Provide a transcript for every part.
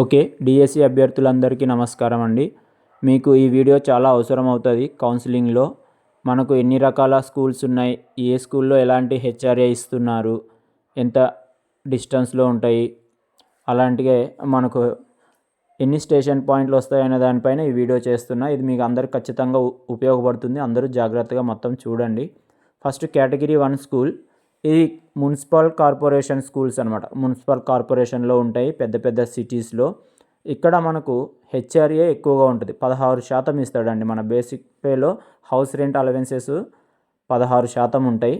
Okay DSC అభ్యర్థులందరికీ నమస్కారం అండి. మీకు ఈ వీడియో చాలా అవసరం అవుతుంది కౌన్సిలింగ్లో. మనకు ఎన్ని రకాల స్కూల్స్ ఉన్నాయి ఏ స్కూల్లో ఎలాంటి హెచ్ఆర్ఏ ఇస్తున్నారు ఎంత డిస్టెన్స్లో ఉంటాయి అలాంటివే మనకు ఎన్ని స్టేషన్ పాయింట్లు వస్తాయనే దానిపైన ఈ వీడియో చేస్తున్నా. ఇది మీకు అందరికి ఖచ్చితంగా ఉపయోగపడుతుంది. అందరూ జాగ్రత్తగా మొత్తం చూడండి. ఫస్ట్ కేటగిరీ వన్ స్కూల్ ఇది మున్సిపల్ కార్పొరేషన్ స్కూల్స్ అనమాట మున్సిపల్ కార్పొరేషన్లో ఉంటాయి పెద్ద పెద్ద సిటీస్లో. ఇక్కడ మనకు హెచ్ఆర్ఏ ఎక్కువగా ఉంటుంది. పదహారు శాతం ఇస్తాడండి. మన బేసిక్ పేలో హౌస్ రెంట్ అలవెన్సెస్ పదహారు శాతం ఉంటాయి.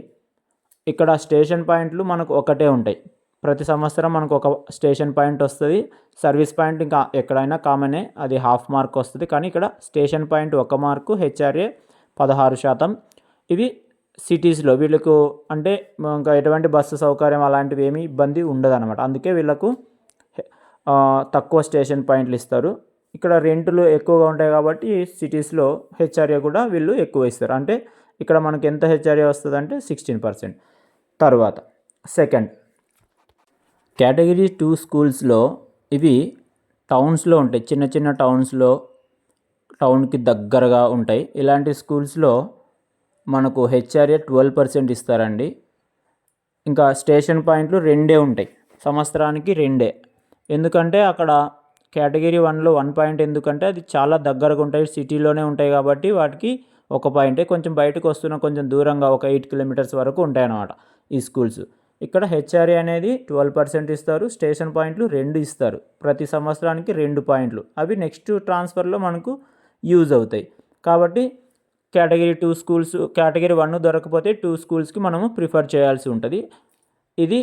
ఇక్కడ స్టేషన్ పాయింట్లు మనకు ఒకటే ఉంటాయి. ప్రతి సంవత్సరం మనకు ఒక స్టేషన్ పాయింట్ వస్తుంది. సర్వీస్ పాయింట్ ఇంకా ఎక్కడైనా కామనే అది హాఫ్ మార్క్ వస్తుంది. కానీ ఇక్కడ స్టేషన్ పాయింట్ ఒక మార్కు హెచ్ఆర్ఏ పదహారు శాతం. ఇవి సిటీస్లో వీళ్ళకు అంటే ఇంకా ఎటువంటి బస్సు సౌకర్యం అలాంటివి ఏమీ ఇబ్బంది ఉండదన్నమాట. అందుకే వీళ్ళకు తక్కువ స్టేషన్ పాయింట్లు ఇస్తారు. ఇక్కడ రెంట్లు ఎక్కువగా ఉంటాయి కాబట్టి సిటీస్లో హెచ్ఆర్ఏ కూడా వీళ్ళు ఎక్కువ ఇస్తారు. అంటే ఇక్కడ మనకు ఎంత హెచ్ఆర్ఏ వస్తుంది అంటే సిక్స్టీన్ పర్సెంట్ తర్వాత. సెకండ్ కేటగిరీ టూ స్కూల్స్లో ఇవి టౌన్స్లో ఉంటాయి. చిన్న చిన్న టౌన్స్లో టౌన్కి దగ్గరగా ఉంటాయి. ఇలాంటి స్కూల్స్లో మనకు హెచ్ఆర్ఏ ట్వెల్వ్ పర్సెంట్ ఇస్తారండి. ఇంకా స్టేషన్ పాయింట్లు రెండే ఉంటాయి. సంవత్సరానికి రెండే. ఎందుకంటే అక్కడ కేటగిరీ వన్లో వన్ పాయింట్ ఎందుకంటే అది చాలా దగ్గరగా ఉంటాయి. సిటీలోనే ఉంటాయి కాబట్టి వాటికి ఒక పాయింటే కొంచెం బయటకు వస్తున్న కొంచెం దూరంగా ఒక ఎయిట్ కిలోమీటర్స్ వరకు ఉంటాయి అన్నమాట ఈ స్కూల్స్. ఇక్కడ హెచ్ఆర్ఏ అనేది ట్వెల్వ్ పర్సెంట్ ఇస్తారు. స్టేషన్ పాయింట్లు రెండు ఇస్తారు. ప్రతి సంవత్సరానికి రెండు పాయింట్లు. అవి నెక్స్ట్ ట్రాన్స్ఫర్లో మనకు యూజ్ అవుతాయి. కాబట్టి category two schools category one దొరకపోతే two స్కూల్స్కి మనము ప్రిఫర్ చేయాల్సి ఉంటుంది. ఇది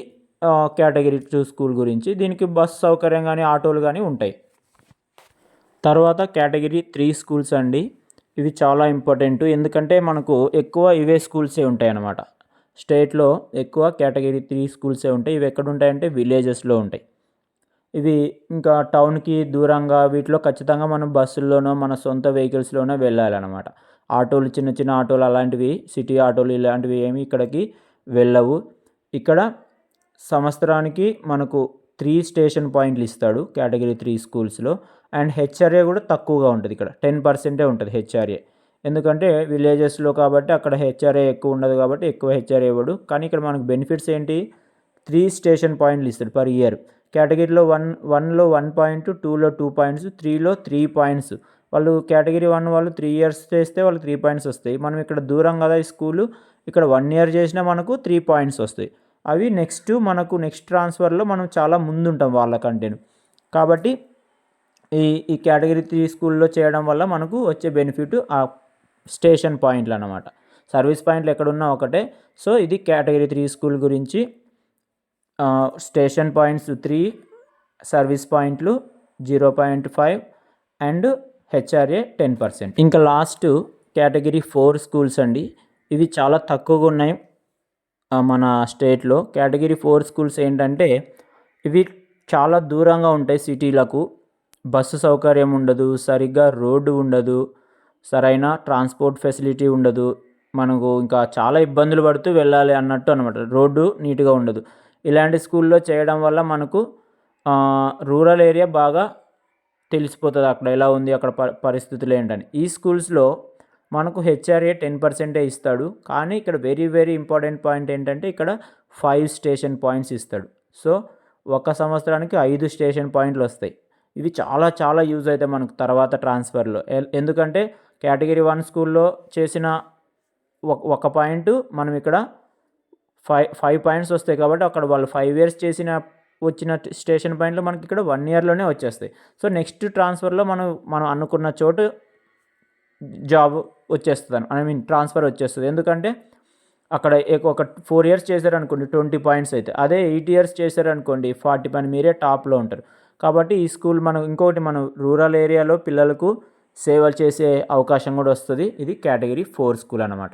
కేటగిరీ టూ స్కూల్ గురించి. దీనికి బస్ సౌకర్యం కానీ ఆటోలు కానీ ఉంటాయి. తర్వాత కేటగిరీ త్రీ స్కూల్స్ అండి. ఇవి చాలా ఇంపార్టెంట్. ఎందుకంటే మనకు ఎక్కువ ఇవే స్కూల్సే ఉంటాయి అన్నమాట స్టేట్లో ఎక్కువ కేటగిరీ త్రీ స్కూల్సే ఉంటాయి. ఇవి ఎక్కడ ఉంటాయంటే విలేజెస్లో ఉంటాయి. ఇవి ఇంకా టౌన్కి దూరంగా వీటిలో ఖచ్చితంగా మనం బస్సుల్లోనో మన సొంత వెహికల్స్లోనో వెళ్ళాలన్నమాట. ఆటోలు చిన్న చిన్న ఆటోలు అలాంటివి సిటీ ఆటోలు ఇలాంటివి ఏమి ఇక్కడికి వెళ్ళవు. ఇక్కడ సంవత్సరానికి మనకు త్రీ స్టేషన్ పాయింట్లు ఇస్తాడు కేటగిరీ త్రీ స్కూల్స్లో. అండ్ హెచ్ఆర్ఏ కూడా తక్కువగా ఉంటుంది ఇక్కడ టెన్ పర్సెంటే ఉంటుంది హెచ్ఆర్ఏ. ఎందుకంటే విలేజెస్లో కాబట్టి అక్కడ హెచ్ఆర్ఏ ఎక్కువ ఉండదు కాబట్టి ఎక్కువ హెచ్ఆర్ఏ ఇవ్వడు. కానీ ఇక్కడ మనకు బెనిఫిట్స్ ఏంటి? త్రీ స్టేషన్ పాయింట్లు ఇస్తాడు పర్ ఇయర్ కేటగిరీలో వన్ వన్లో వన్ పాయింట్ టూలో టూ పాయింట్స్ త్రీలో త్రీ పాయింట్స్ వాళ్ళు కేటగిరీ వన్ వాళ్ళు త్రీ ఇయర్స్ చేస్తే వాళ్ళు త్రీ పాయింట్స్ వస్తాయి. మనం ఇక్కడ దూరం కదా ఈ స్కూలు ఇక్కడ వన్ ఇయర్ చేసినా మనకు త్రీ పాయింట్స్ వస్తాయి. అవి నెక్స్ట్ మనకు నెక్స్ట్ ట్రాన్స్ఫర్లో మనం చాలా ముందుంటాం వాళ్ళకంటేను. కాబట్టి ఈ ఈ కేటగిరీ త్రీ స్కూల్లో చేయడం వల్ల మనకు వచ్చే బెనిఫిట్ ఆ స్టేషన్ పాయింట్లు అన్నమాట సర్వీస్ పాయింట్లు ఎక్కడున్నా ఒకటే. సో ఇది కేటగిరీ త్రీ స్కూల్ గురించి స్టేషన్ పాయింట్స్ త్రీ సర్వీస్ పాయింట్లు zero point five and HRA ten percent. ఇంకా లాస్ట్ కేటగిరీ ఫోర్ స్కూల్స్ అండి. ఇవి చాలా తక్కువగా ఉన్నాయి మన స్టేట్లో. కేటగిరీ ఫోర్ స్కూల్స్ ఏంటంటే ఇవి చాలా దూరంగా ఉంటాయి సిటీలకు. బస్సు సౌకర్యం ఉండదు సరిగ్గా రోడ్డు ఉండదు సరైన ట్రాన్స్పోర్ట్ ఫెసిలిటీ ఉండదు. మనకు ఇంకా చాలా ఇబ్బందులు పడుతూ వెళ్ళాలి అన్నట్టు అనమాట రోడ్డు నీట్గా ఉండదు. ఇలాంటి స్కూల్లో చేయడం వల్ల మనకు రూరల్ ఏరియా బాగా తెలిసిపోతుంది అక్కడ ఎలా ఉంది అక్కడ ప- పరిస్థితులు ఏంటని. ఈ స్కూల్స్లో మనకు హెచ్ఆర్ఏ టెన్ పర్సెంటే ఇస్తాడు కానీ ఇక్కడ వెరీ వెరీ ఇంపార్టెంట్ పాయింట్ ఏంటంటే ఇక్కడ ఫైవ్ స్టేషన్ పాయింట్స్ ఇస్తాడు. సో ఒక సంవత్సరానికి ఐదు స్టేషన్ పాయింట్లు వస్తాయి. ఇవి చాలా చాలా యూజ్ అవుతాయి మనకు తర్వాత ట్రాన్స్ఫర్లో. ఎందుకంటే కేటగిరీ వన్ స్కూల్లో చేసిన ఒక- ఒక పాయింట్ మనం ఇక్కడ ఫైవ్ ఫైవ్ పాయింట్స్ వస్తాయి కాబట్టి అక్కడ వాళ్ళు ఫైవ్ ఇయర్స్ చేసిన వచ్చిన స్టేషన్ పాయింట్లు మనకి ఇక్కడ వన్ ఇయర్లోనే వచ్చేస్తాయి. సో నెక్స్ట్ ట్రాన్స్ఫర్లో మనం మనం అనుకున్న చోటు జాబ్ వచ్చేస్తుంది ఐ మీన్ ట్రాన్స్ఫర్ వచ్చేస్తుంది. ఎందుకంటే అక్కడ ఒక ఫోర్ ఇయర్స్ చేశారనుకోండి ట్వంటీ పాయింట్స్ అయితే. అదే ఎయిట్ ఇయర్స్ చేశారనుకోండి ఫార్టీ పైన మీరే టాప్లో ఉంటారు. కాబట్టి ఈ స్కూల్ మనం ఇంకొకటి మనం రూరల్ ఏరియాలో పిల్లలకు సేవలు చేసే అవకాశం కూడా వస్తుంది. ఇది కేటగిరీ ఫోర్ స్కూల్ అన్నమాట.